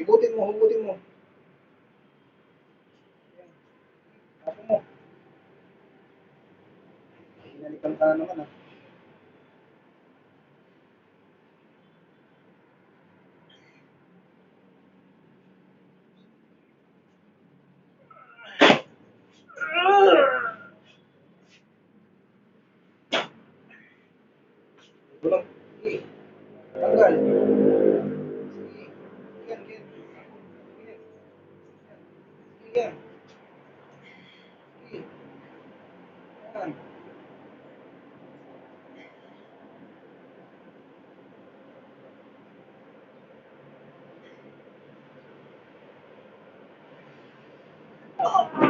Hugutin mo, hugutin mo. Tapo mo. Hinalikan ka na naman ah. belum. Ini eh. tanggal. Oh.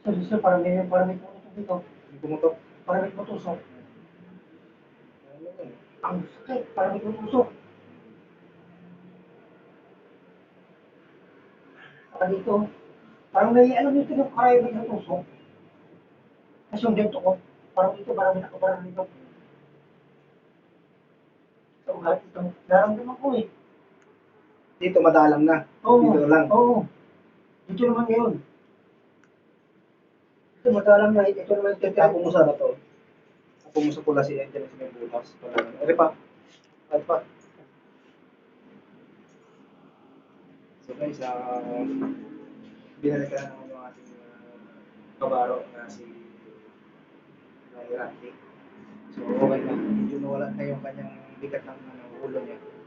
Sir, sir, parang may, parang may pumutok dito. Hindi pumutok. Parang may putusok. Ang sakit, parang may putusok. Saka dito, parang may, alam niyo, ito yung karayo may natusok. Tapos yung dito ko, parang dito, parang may nakaparang dito. Sa ugat ito, naramdaman ko eh. Dito madalang na. Oo. Dito lang. Oo. Dito naman ngayon. Ito madalang na, ito naman ito. Tapo mo sa to. Tapo mo sa pula si Angel sa may butas. Ere pa. At pa. So guys, uh, binalikan naman yung ating uh, kabaro na si Rante. So okay na. Medyo nawala na yung kanyang bigat ng ano, ulo niya.